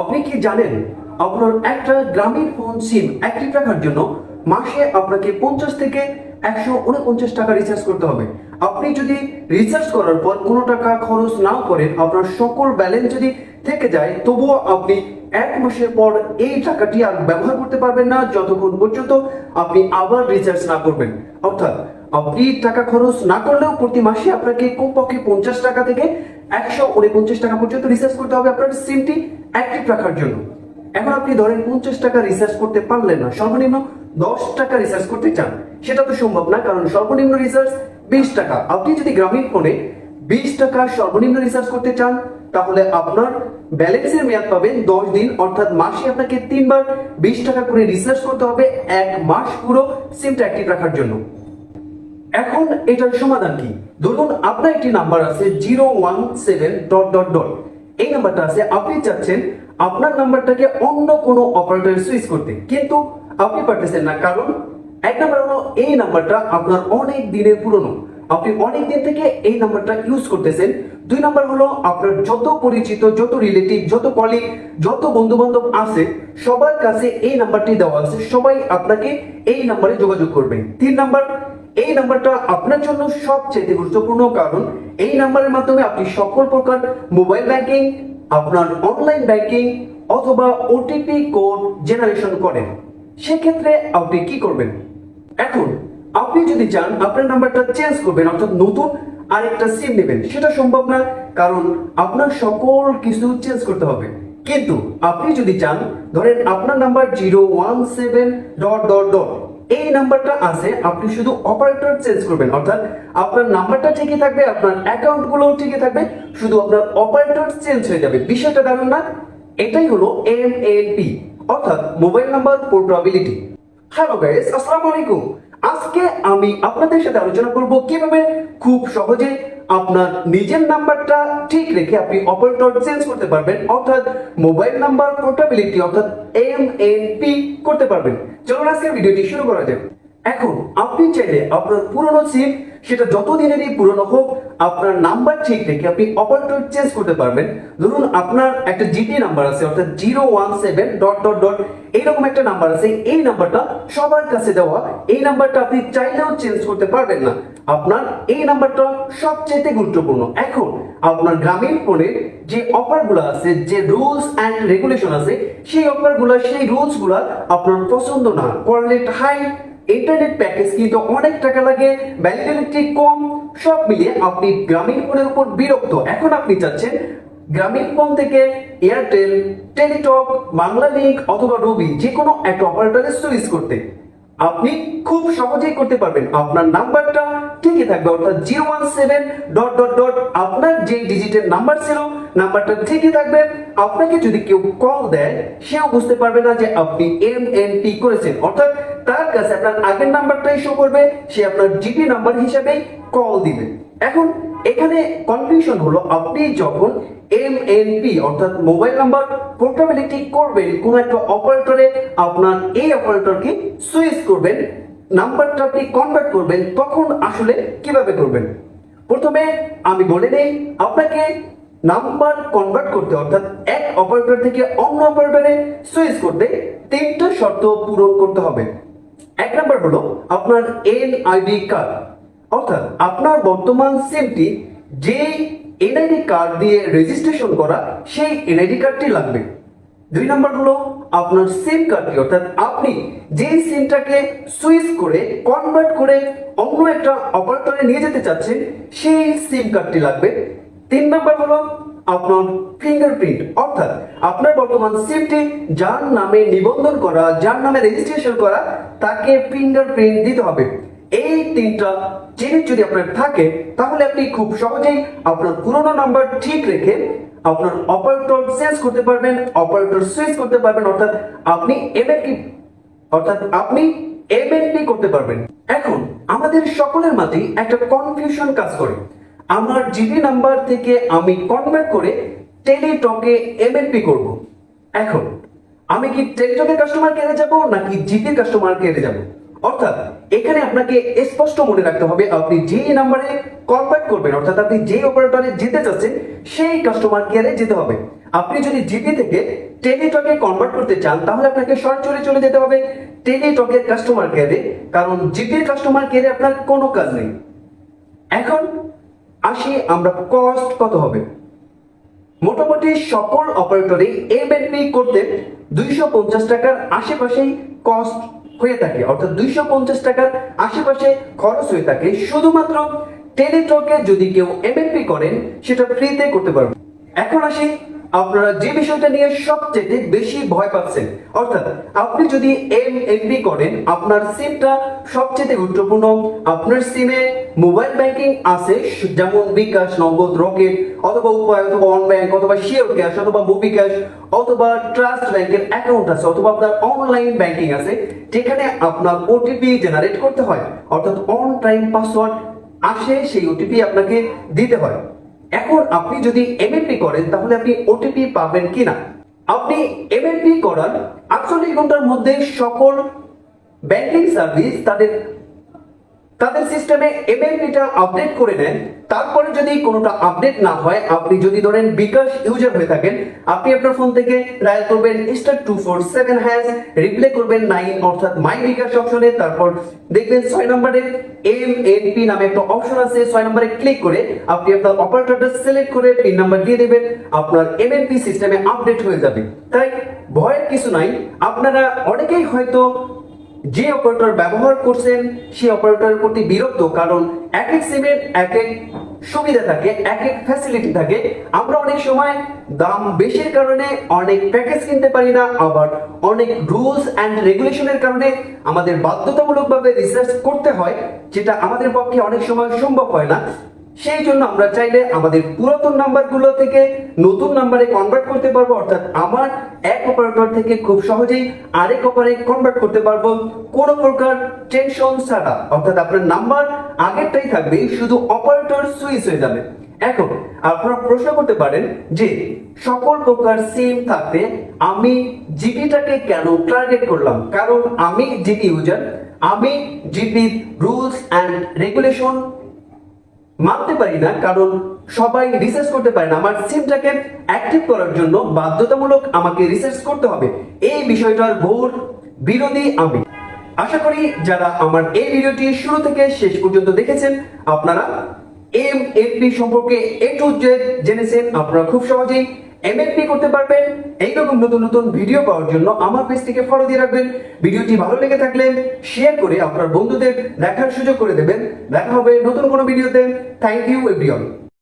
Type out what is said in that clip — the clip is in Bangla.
আপনি কি জানেন আপনার একটা গ্রামীণ ফোন সিম অ্যাক্টিভ রাখার জন্য মাসে আপনাকে পঞ্চাশ থেকে একশো উনপঞ্চাশ টাকা রিচার্জ করতে হবে। আপনি যদি রিচার্জ করার পর কোনো টাকা খরচ নাও করেন, আপনার সকল ব্যালেন্স যদি থেকে যায়, তবুও আপনি এক মাসের পর এই টাকাটি আর ব্যবহার করতে পারবেন না, যতক্ষণ পর্যন্ত আপনি আবার রিচার্জ না করবেন। অর্থাৎ আপনি টাকা খরচ না করলেও প্রতি মাসে আপনাকে কমপক্ষে পঞ্চাশ টাকা থেকে একশো উনপঞ্চাশ টাকা পর্যন্ত করতে হবে আপনার সিমটি অ্যাক্টিভ রাখার জন্য। এখন আপনি ধরেন পঞ্চাশ টাকা করতে পারলেন না, সর্বনিম্ন দশ টাকা করতে চান। সেটা তো সম্ভব না, কারণ সর্বনিম্ন বিশ টাকা। আপনি যদি গ্রামীণ ফোনে বিশ টাকা সর্বনিম্ন রিচার্জ করতে চান, তাহলে আপনার ব্যালেন্সের মেয়াদ পাবেন দশ দিন, অর্থাৎ মাসে আপনাকে তিনবার বিশ টাকা করে রিচার্জ করতে হবে, এক মাস পুরো সিমটা অ্যাক্টিভ রাখার জন্য। এখন এটার সমাধান কি? ধরুন আপনার একটি নাম্বার আছে zero one seven dot dot dot এই নাম্বারটা আছে, আপনি চাচ্ছেন আপনার নাম্বারটাকে অন্য কোনো অপারেটরে সুইচ করতে। কিন্তু আপনি পারতেছেন না, কারণ এক নাম্বার হলো এই নাম্বারটা আপনার অনেক দিনের পুরনো। আপনি অনেক দিন থেকে এই নাম্বারটা ইউজ করতেছেন। দুই নাম্বার হলো আপনার যত পরিচিত, যত রিলেটিভ যত কলিগ যত বন্ধু বান্ধব আছে, সবার কাছে এই নাম্বারটি দেওয়া আছে। সবাই আপনাকে এই নাম্বারে যোগাযোগ করবে। তিন নাম্বার এই নাম্বারটা আপনার জন্য সবচেয়ে গুরুত্বপূর্ণ, কারণ এই নাম্বারের মাধ্যমে আপনি সকল প্রকার মোবাইল ব্যাংকিং, আপনার অনলাইন ব্যাংকিং অথবা ওটিপি কোড জেনারেশন করেন। সেক্ষেত্রে আপনি কি করবেন? এখন আপনি যদি চান আপনার নাম্বারটা চেঞ্জ করবেন, অর্থাৎ নতুন আরেকটা সিম নেবেন, সেটা সম্ভব না, কারণ আপনার সকল কিছু চেঞ্জ করতে হবে। কিন্তু আপনি যদি চান, ধরেন আপনার number zero one seven dot dot dot এই নাম্বারটা আছে, আপনি শুধু অপারেটর চেঞ্জ করবেন। অর্থাৎ আপনার নাম্বারটা ঠিকই থাকবে, আপনার অ্যাকাউন্টগুলো ঠিকই থাকবে, শুধু আপনার অপারেটর চেঞ্জ হয়ে যাবে। বিষয়টা দারুণ না? এটাই হলো এম অর্থাৎ mobile number portability hello guys আসসালামু আলাইকুম। আজকে আমি আপনাদের সাথে আলোচনা করব কীভাবে খুব সহজে আপনার নিজের নাম্বারটা ঠিক রেখে আপনি অপারেটর চেঞ্জ করতে পারবেন, অর্থাৎ মোবাইল নাম্বার পোর্টাবিলিটি অর্থাৎ এম করতে পারবেন। চলুন আজকে ভিডিওটি শুরু করা যাক। এখন, আপনি চাইলে আপনার পুরনো সিম সেটা যত দিনেরই পুরনো হোক, আপনার নাম্বার ঠিক রেখে আপনি অপারেটর চেঞ্জ করতে পারবেন। ধরুন, আপনার একটা জিপি নাম্বার আছে, অর্থাৎ zero one seven dot dot dot, এইরকম একটা নাম্বার আছে। এই নাম্বারটা সবার কাছে দেওয়া, এই নাম্বারটা আপনি চাইলেও চেঞ্জ করতে পারবেন না। আপনার এই নাম্বারটা সবচেয়ে গুরুত্বপূর্ণ। এখন, আপনার গ্রামীণ ফোনের যে অফারগুলো আছে, যে রুলস অ্যান্ড রেগুলেশন আছে, সেই অফারগুলো, সেই রুলসগুলো আপনার পছন্দ না কোয়ালিটি হাই ইন্টারনেট প্যাকেজ কিন্তু অনেক টাকা লাগে ভ্যালিডিটি কম, সব মিলিয়ে আপনি গ্রামীণ ফোনের উপর বিরক্ত। এখন আপনি চাচ্ছেন গ্রামীণ ফোন থেকে এয়ারটেল, টেলিটক, বাংলা লিঙ্ক অথবা রবি যে কোনো একটা অপারেটরে সুইচ করতে। আপনি খুব সহজেই করতে পারবেন। আপনার নাম্বারটা ঠিকই থাকবে। অর্থাৎ zero one seven dot dot dot আপনার যে ডিজিটের নাম্বার ছিল নাম্বারটা ঠিকই থাকবে। আপনাকে যদি কেউ কল দেয়, সেও বুঝতে পারবে না যে আপনি এম এন পি করেছেন। অর্থাৎ তার কাছে আপনার আগের নাম্বারটাই শো করবে, সে আপনার জিপি নাম্বার হিসেবেই কল দিবে। এখন এখানে কনফিউশন হলো, আপনি যখন এম এন পি অর্থাৎ মোবাইল নাম্বার পোর্টাবিলিটি করবেন, কোন একটা অপারেটরে আপনার এই অপারেটরকে সুইচ করবেন নাম্বারটা আপনি কনভার্ট করবেন, তখন আসলে কীভাবে করবেন? প্রথমে আমি বলে নেই, আপনাকে নাম্বার কনভার্ট করতে অর্থাৎ এক অপারেটর থেকে অন্য অপারেটরে সুইচ করতে তিনটা শর্ত পূরণ করতে হবে। এক নাম্বার হলো আপনার এনআইডি কার্ড অর্থাৎ আপনার বর্তমান সিমটি যে এনআইডি কার্ড দিয়ে রেজিস্ট্রেশন করা, সেই এনআইডি কার্ডটি লাগবে। দুই নম্বর হলো আপনার সিম কার্ডটি অর্থাৎ আপনি যে সিমটাকে সুইচ করে কনভার্ট করে অন্য একটা অপারেটরে নিয়ে যেতে চাচ্ছেন, সেই সিম কার্ডটি লাগবে। তিন নম্বর হলো আপনার ফিঙ্গারপ্রিন্ট অর্থাৎ আপনার বর্তমান সিমটি যার নামে নিবন্ধন করা, যার নামে রেজিস্ট্রেশন করা, তাকে ফিঙ্গারপ্রিন্ট দিতে হবে। এই তিনটা জিনিস যদি আপনার থাকে, তাহলে আপনি খুব সহজেই আপনার পুরোনো নাম্বার ঠিক রেখে আপনার অপারেটর চেঞ্জ করতে পারবেন অপারেটর সুইচ করতে পারবেন, অর্থাৎ আপনি এমএনপি অর্থাৎ আপনি এমএনপি করতে পারবেন। এখন আমাদের সকলের মাঝেই একটা কনফিউশন কাজ করে। আমার জিবি নাম্বার থেকে আমি কনভার্ট করে টেলিটকে এমএনপি করব। এখন, আমি কি টেলিটকের কাস্টমার কেয়ারে যাব, নাকি জিপির কাস্টমার কেয়ারে যাব? অর্থাৎ এখানে আপনাকে স্পষ্ট মনে রাখতে হবে, আপনি যে নাম্বারে কনভার্ট করবেন, অর্থাৎ আপনি যে অপারেটরে যেতে চাচ্ছেন, সেই কাস্টমার কেয়ারে যেতে হবে। আপনি যদি জিপি থেকে টেলিটকে কনভার্ট করতে চান, তাহলে আপনাকে সরাসরি চলে যেতে হবে টেলিটকের কাস্টমার কেয়ারে কারণ জিপির কাস্টমার কেয়ারে আপনার কোনো কাজ নেই। এখন আসি আমরা কস্ট কত হবে। মোটামুটি সকল অপারেটরে এমএনপি করতে দুইশো পঞ্চাশ টাকার আশেপাশেই কস্ট হয়ে থাকে, অর্থাৎ দুইশো পঞ্চাশ টাকার আশেপাশে খরচ হয়ে থাকে। শুধুমাত্র টেলিটকে যদি কেউ এমএনপি করেন, সেটা ফ্রিতে করতে পারবেন। এখন আসি আপনারা যে বিষয়টা নিয়ে সবচেয়ে বেশি ভয় পাচ্ছেন, অর্থাৎ আপনি যদি এম এমপি করেন, আপনার সিমটা সবচেয়ে গুরুত্বপূর্ণ। আপনার সিমে মোবাইল ব্যাংকিং আছে, যেমন বিকাশ, নগদ, রকেট, অথবা উপায়, অথবা অন ব্যাংক, অথবা শিওর ক্যাশ অথবা মুভি ক্যাশ অথবা ট্রাস্ট ব্যাংকের অ্যাকাউন্ট আছে, অথবা আপনার অনলাইন ব্যাংকিং আছে, যেখানে আপনার ওটিপি জেনারেট করতে হয়। অর্থাৎ অন টাইম পাসওয়ার্ড আসে, সেই ওটিপি আপনাকে দিতে হয়। এখন আপনি যদি এমএনপি করেন, তাহলে আপনি ওটিপি পাবেন কিনা? আপনি এমএনপি করার আটচল্লিশ ঘণ্টার মধ্যে সকল ব্যাংকিং সার্ভিস তাদের তাদের সিস্টেমে এমএনপিটা আপডেট করে নেন তারপরে যদি কোনোটা আপডেট না হয়, আপনি যদি ধরেন বিকাশ ইউজার হয়ে থাকেন, আপনি আপনার ফোন থেকে ডায়াল করবেন star two four seven hash reply করবেন নাইন অর্থাৎ মাই বিকাশ অপশনে তারপর দেখবেন ছয় নম্বরে এম এন পি নামে একটা অপশন আছে। ছয় নম্বরে ক্লিক করে আপনি আপনার অপারেটরটা সিলেক্ট করে পিন নাম্বার দিয়ে দেবেন। আপনার এমএনপি সিস্টেমে আপডেট হয়ে যাবে। তাই ভয়ের কিছু নাই। আপনারা অনেকেই হয়তো যে অপারেটর ব্যবহার করছেন, সেই অপারেটরের প্রতি বিরক্ত, কারণ এক এক সিমের এক এক সুবিধা থাকে এক এক ফ্যাসিলিটি থাকে। আমরা অনেক সময় দাম বেশির কারণে অনেক প্যাকেজ কিনতে পারি না, আবার অনেক রুলস অ্যান্ড রেগুলেশনের কারণে আমাদের বাধ্যতামূলকভাবে রিসার্চ করতে হয়, যেটা আমাদের পক্ষে অনেক সময় সম্ভব হয় না। সেই জন্য আমরা চাইলে আমাদের পুরাতন নাম্বারগুলো থেকে নতুন নাম্বারে কনভার্ট করতে পারব, অর্থাৎ আমার এক অপারেটর থেকে খুব সহজেই আরেক অপারে কনভার্ট করতে পারব। কোনো প্রকার টেনশন ছাড়া। অর্থাৎ আপনার নাম্বার আগেরটাই থাকবে, শুধু অপারেটর সুইচ হয়ে যাবে। এখন আপনারা প্রশ্ন করতে পারেন যে, সকল প্রকার সিম থাকতে আমি জিপিটাকে কেন টার্গেট করলাম? কারণ আমি জিপি ইউজার আমি জিপির রুলস অ্যান্ড রেগুলেশন মানতে পারি না, কারণ সবাই রিসার্চ করতে পারে না। আমার সিমটাকে অ্যাক্টিভ করার জন্য বাধ্যতামূলক আমাকে রিসার্চ করতে হবে। এই বিষয়টার ঘোর বিরোধী আমি। আশা করি যারা আমার এই ভিডিওটি শুরু থেকে শেষ পর্যন্ত দেখেছেন, আপনারা এম এমপি সম্পর্কে এ টু জেড জেনেছেন। আপনারা খুব সহজেই এমএনপি করতে পারবেন। এইরকম নতুন নতুন ভিডিও পাওয়ার জন্য আমার পেজটিকে ফলো দিয়ে রাখবেন। ভিডিওটি ভালো লেগে থাকলে শেয়ার করে আপনার বন্ধুদের দেখার সুযোগ করে দেবেন। দেখা হবে নতুন কোনো ভিডিওতে থ্যাংক ইউ এভরিওয়ান